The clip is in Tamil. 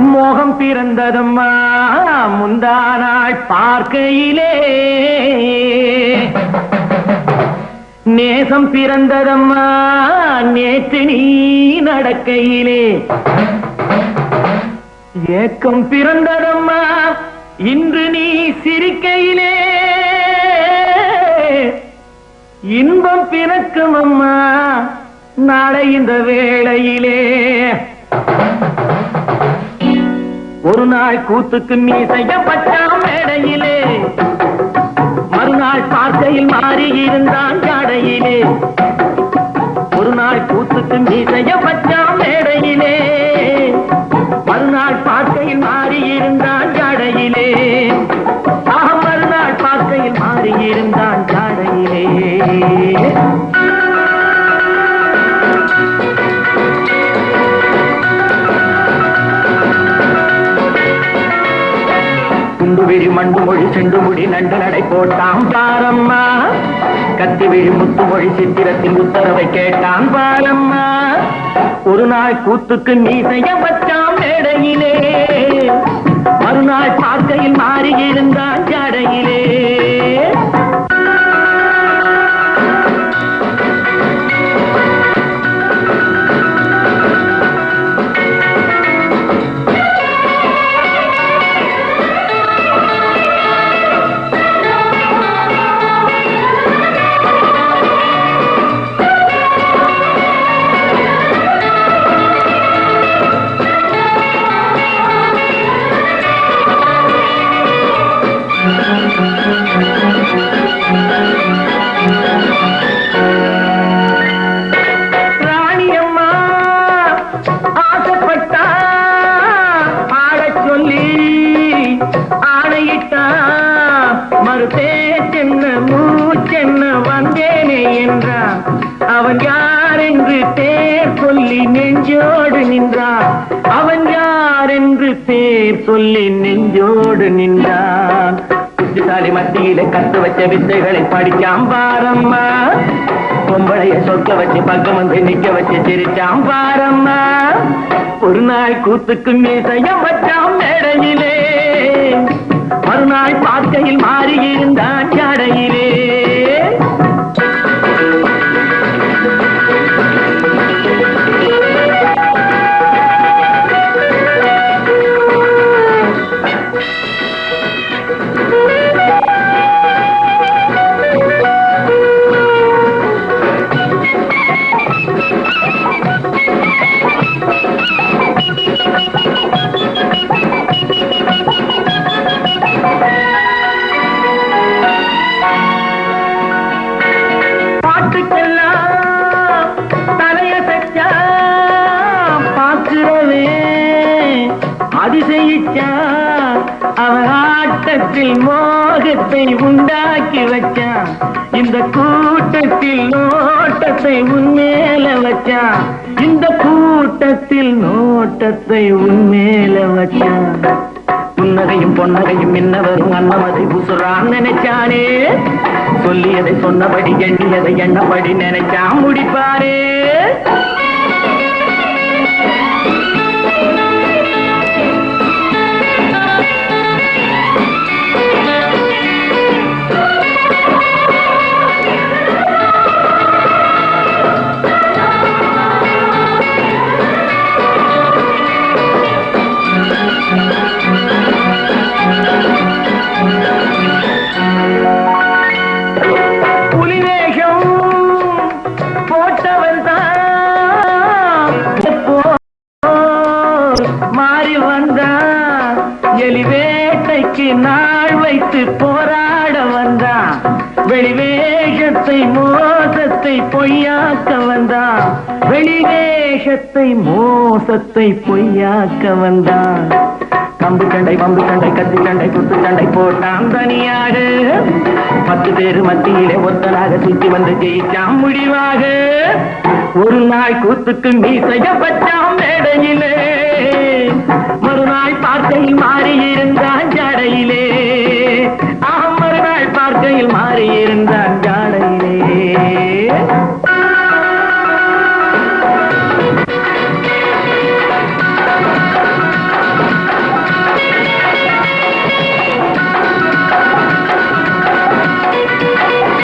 மோகம் பிறந்ததம்மா முந்தானாள் பார்க்கையிலே. நேசம் பிறந்ததம்மா நேற்று நீ நடக்கையிலே. ஏக்கம் பிறந்ததம்மா இன்று நீ சிரிக்கையிலே. இன்பம் பிறக்கும் அம்மா நாளை இந்த வேளையிலே. ஒரு நாள் கூத்துக்கு நீ செய்யப்பட்டாம் மேடையிலே மறுநாள் பார்க்கையில் மாறி இருந்தான் ஜாடையிலே ஒரு நாள் கூத்துக்கு நீ செய்யப்பட்டாம் மேடையிலே மறுநாள் பார்க்கையில் மாறி இருந்தான் ஜாடையிலே ஆக மறுநாள் பார்க்கையில் மாறி இருந்தான் ஜாடையிலே விழி மண்டு மொழி செண்டு முடி நண்டு நடை போட்டான். பாரம்மா கத்தி விழி முத்து மொழி சித்திரத்தின் உத்தரவை கேட்டான். பாலம்மா ஒரு நாள் கூத்துக்கு நீ செய்ய வச்சான் மேடையிலே. மறுநாள் பார்க்கையில் மாறி இருந்தான் ராணியம்மா மூச்சென்ன வந்தேனே என்றான் அவன் யார் என்று பேர் சொல்லி நெஞ்சோடு நின்றான் அவன் யார் என்று பேர் சொல்லி நெஞ்சோடு நின்றான் புத்திசாலி கத்து வச்ச வித்தைகளை படிச்சாம் பாரம்மா. பொம்பளைய சொக்க வச்சு பக்கம் வந்து நிக்க வச்சு சிரிச்சாம் பாரம்மா. ஒரு நாள் கூத்துக்கு மீசையம் வச்சாம் மேடையிலே. மறுநாள் பார்க்கையில் மாறி இருந்தான் ஜடையிலே பாட்டுக்கெல்லாம் தலைய சச்சா பார்க்கிறவே அதிசயிச்சா அவன் ஆட்டத்தில் மோகத்தை உண்டாக்கி வச்சான் இந்த கூட்டத்தில் நோட்டத்தை உன்மேல வச்சான் இந்த கூட்டத்தில் நோட்டத்தை உன்மேல வச்சான் புன்னகையும் பொன்னகையும் இன்னவரும் அன்னமதை புசுறான் நினைச்சானே? சொல்லியதை சொன்னபடி எண்ணியதை எண்ணபடி நினைச்சா முடிப்பாரே? வேட்டைக்கு நாள் வைத்து போராட வந்தான். வெளிவேஷத்தை மோசத்தை பொய்யாக்க வந்தான். வெளிவேஷத்தை மோசத்தை பொய்யாக்க வந்தான். கம்பு சண்டை பம்பு சண்டை கத்தி சண்டை குத்து சண்டை போட்டான் தனியாக பத்து பேர் மத்தியிலே ஒத்தனாக சுற்றி வந்து ஜெயிச்சான் முடிவாக. ஒரு நாள் கூத்துக்கு மீசையப்பட்டான் மேடையிலே. மறுநாள் பார்த்தை மாறி இருந்தான்